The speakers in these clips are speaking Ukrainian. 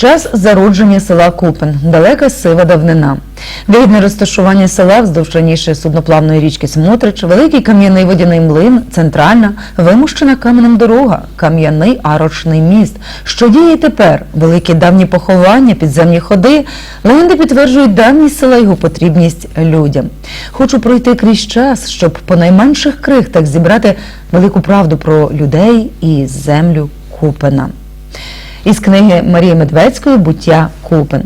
Час зародження села Купин, далека сива давнина. Вигідне розташування села вздовж раніше судноплавної річки Смотрич, великий кам'яний водяний млин, центральна, вимущена каменем дорога, кам'яний арочний міст. Що діє тепер? Великі давні поховання, підземні ходи. Легенди підтверджують давність села його потрібність людям. Хочу пройти крізь час, щоб по найменших крихтах зібрати велику правду про людей і землю Купина із книги Марії Медведської Буття Купин.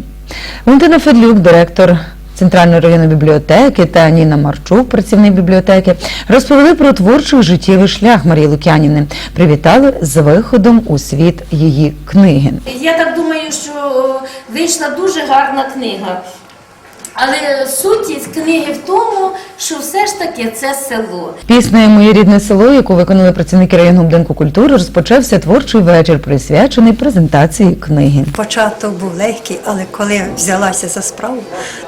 Валентина Федлюк, директор Центральної районної бібліотеки та Ніна Марчук, працівник бібліотеки, розповіли про творчий життєвий шлях Марії Лук'янівни. Привітали з виходом у світ її книги. Я так думаю, що вийшла дуже гарна книга. Але суть книги в тому, що все ж таки це село. Піснею Моє рідне село, яку виконали працівники районного будинку культури, розпочався творчий вечір, присвячений презентації книги. Початок був легкий, але коли взялася за справу,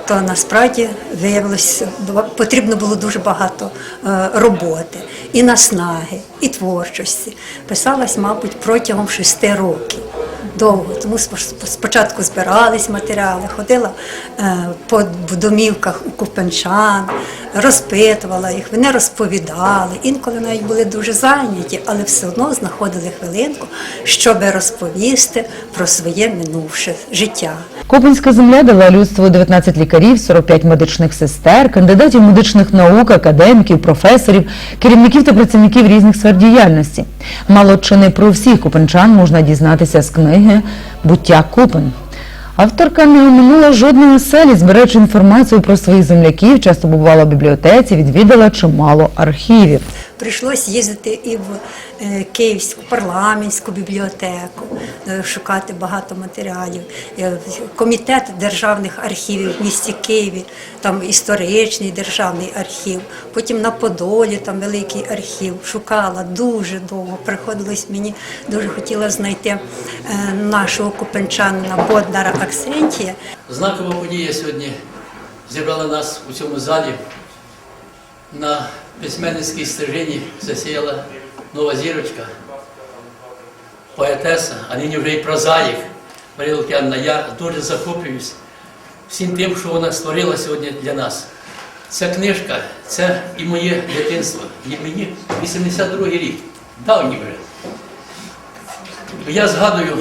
то насправді виявилося, потрібно було дуже багато е, роботи, і наснаги, і творчості. Писалась, мабуть, протягом шести років. Довго, тому спо- спочатку збирались матеріали, ходила е, по домівках у купенчан, розпитувала їх, вони розповідали. Інколи навіть були дуже зайняті, але все одно знаходили хвилинку, щоб розповісти про своє минувше життя. Купинська земля дала людству 19 лікарів, 45 медичних сестер, кандидатів медичних наук, академіків, професорів, керівників та працівників різних сфер діяльності. Мало чи не про всіх купенчан можна дізнатися з книги Буття Купин. Авторка не оминула жодної оселі, збираючи інформацію про своїх земляків, часто бувала в бібліотеці, відвідала чимало архівів. Прийшлось їздити і в е, Київську парламентську бібліотеку, е, шукати багато матеріалів. Е, Комітет державних архівів в місті Києві, там історичний державний архів. Потім на Подолі там великий архів. Шукала дуже довго. Приходилось мені дуже хотіла знайти нашого купенчанина Боднара Аксентія, Знакова подія сьогодні зібрала нас у цьому залі. На письменницькій стежині засіяла нова зірочка, поетеса, а нині вже й прозаїк Марія Лук'янна. Я дуже захоплююсь всім тим, що вона створила сьогодні для нас. Ця книжка це і моє дитинство. І мені 82-й рік, давній вже. Я згадую,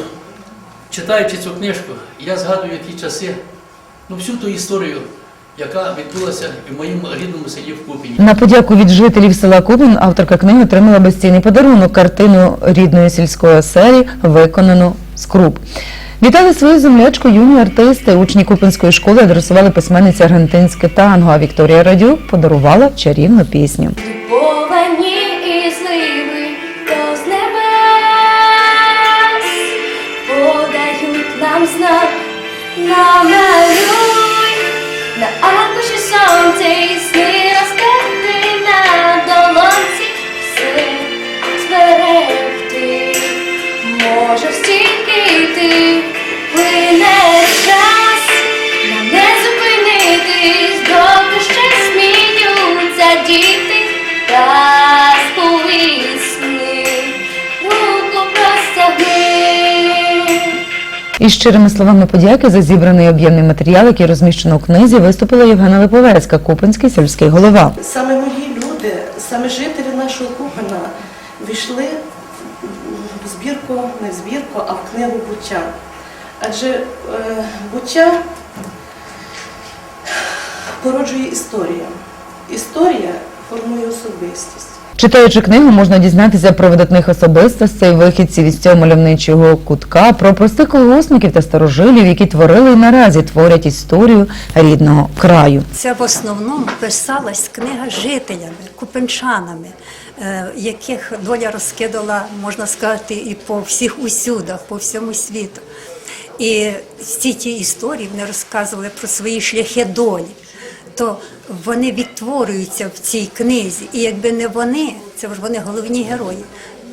читаючи цю книжку, я згадую ті часи, ну всю ту історію, яка відбулася в моєму рідному селі в Купіні. На подяку від жителів села Купин авторка книги отримала безцінний подарунок картину рідної сільської оселі, виконану з круп. Вітали свою землячку юні артисти. Учні Купинської школи адресували письменниці аргентинське танго, а Вікторія Радюк подарувала чарівну пісню. comes love, now maroon. Naanak ko Із щирими словами подяки за зібраний об'ємний матеріал, який розміщено у книзі, виступила Євгена Липовецька, Купинський сільський голова. Саме мої люди, саме жителі нашого Купина війшли в збірку, не в збірку, а в книгу буття. Адже е, буття породжує історію. Історія формує особистість. Читаючи книгу, можна дізнатися про видатних особистостей, вихідців із цього мальовничого кутка, про простих колгоспників та старожилів, які творили і наразі творять історію рідного краю. Це в основному писалась книга жителями, купенчанами, е, яких доля розкидала, можна сказати, і по всіх усюдах, по всьому світу. І всі ті історії вони розказували про свої шляхи долі. То вони відтворюються в цій книзі. І якби не вони, це ж вони головні герої,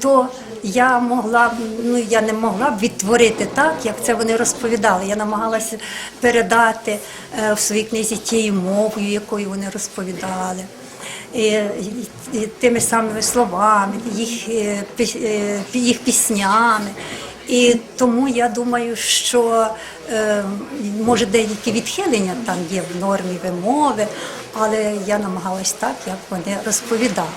то я могла б, ну я не могла б відтворити так, як це вони розповідали. Я намагалася передати е, в своїй книзі тією мовою, якою вони розповідали. І, і, і тими самими словами, їх, е, е, їх піснями. І тому я думаю, що може деякі відхилення там є в нормі вимови, але я намагалась так, як вони розповідали.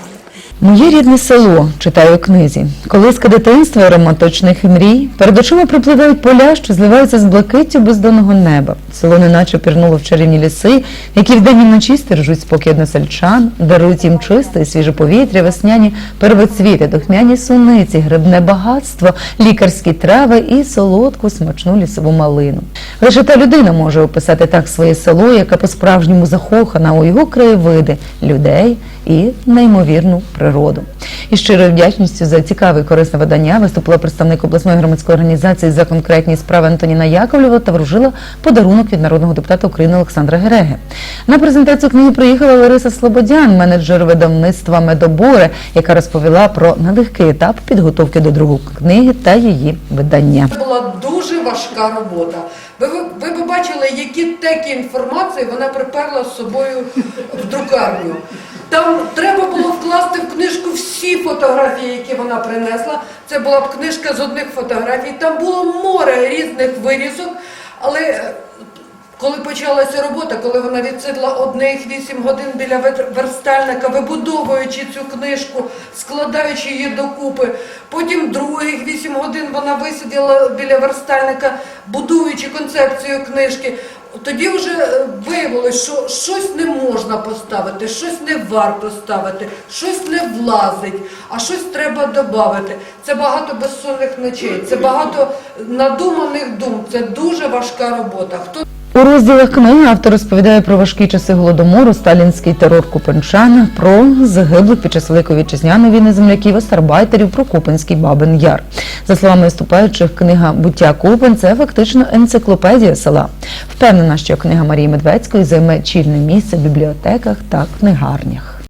Моє рідне село читаю у книзі. Колиска дитинства, романтичних мрій. Перед очима припливають поля, що зливаються з блакиттю бездонного неба. Село неначе пірнуло в чарівні ліси, які вдень і вночі стережуть спокій односельчан, дарують їм чисте і свіже повітря, весняні первоцвіти, духмяні суниці, грибне багатство, лікарські трави і солодку смачну лісову малину. Лише та людина може описати так своє село, яка по-справжньому закохана у його краєвиди, людей і неймовірну природу. І щирою вдячністю за цікаве і корисне видання виступила представник обласної громадської організації за конкретні справи Антоніна Яковлєва та вручила подарунок від народного депутата України Олександра Гереги. На презентацію книги приїхала Лариса Слободян, менеджер видавництва Медоборе, яка розповіла про нелегкий етап підготовки до другої книги та її видання. Це була дуже важка робота. Ви, ви б бачили, які теки інформації вона приперла з собою в друкарню. Там треба було вкласти в книжку всі фотографії, які вона принесла. Це була б книжка з одних фотографій. Там було море різних вирізок, але е, коли почалася робота, коли вона відсидла одних 8 годин біля верстальника, вибудовуючи цю книжку, складаючи її докупи, потім других 8 годин вона висиділа біля верстальника, будуючи концепцію книжки. Тоді вже е, виявилось, що щось не можна поставити, щось не варто ставити, щось не влазить, а щось треба додати. Це багато безсонних ночей, це багато надуманих дум, це дуже важка робота. Хто У розділах книги автор розповідає про важкі часи голодомору, сталінський терор Купенчана, про загиблих під час Великої вітчизняної війни земляків, остарбайтерів, про Купенський Бабин Яр. За словами виступаючих, книга Буття кубин це фактично енциклопедія села. Впевнена, що книга Марії Медведської займе чільне місце в бібліотеках та книгарнях.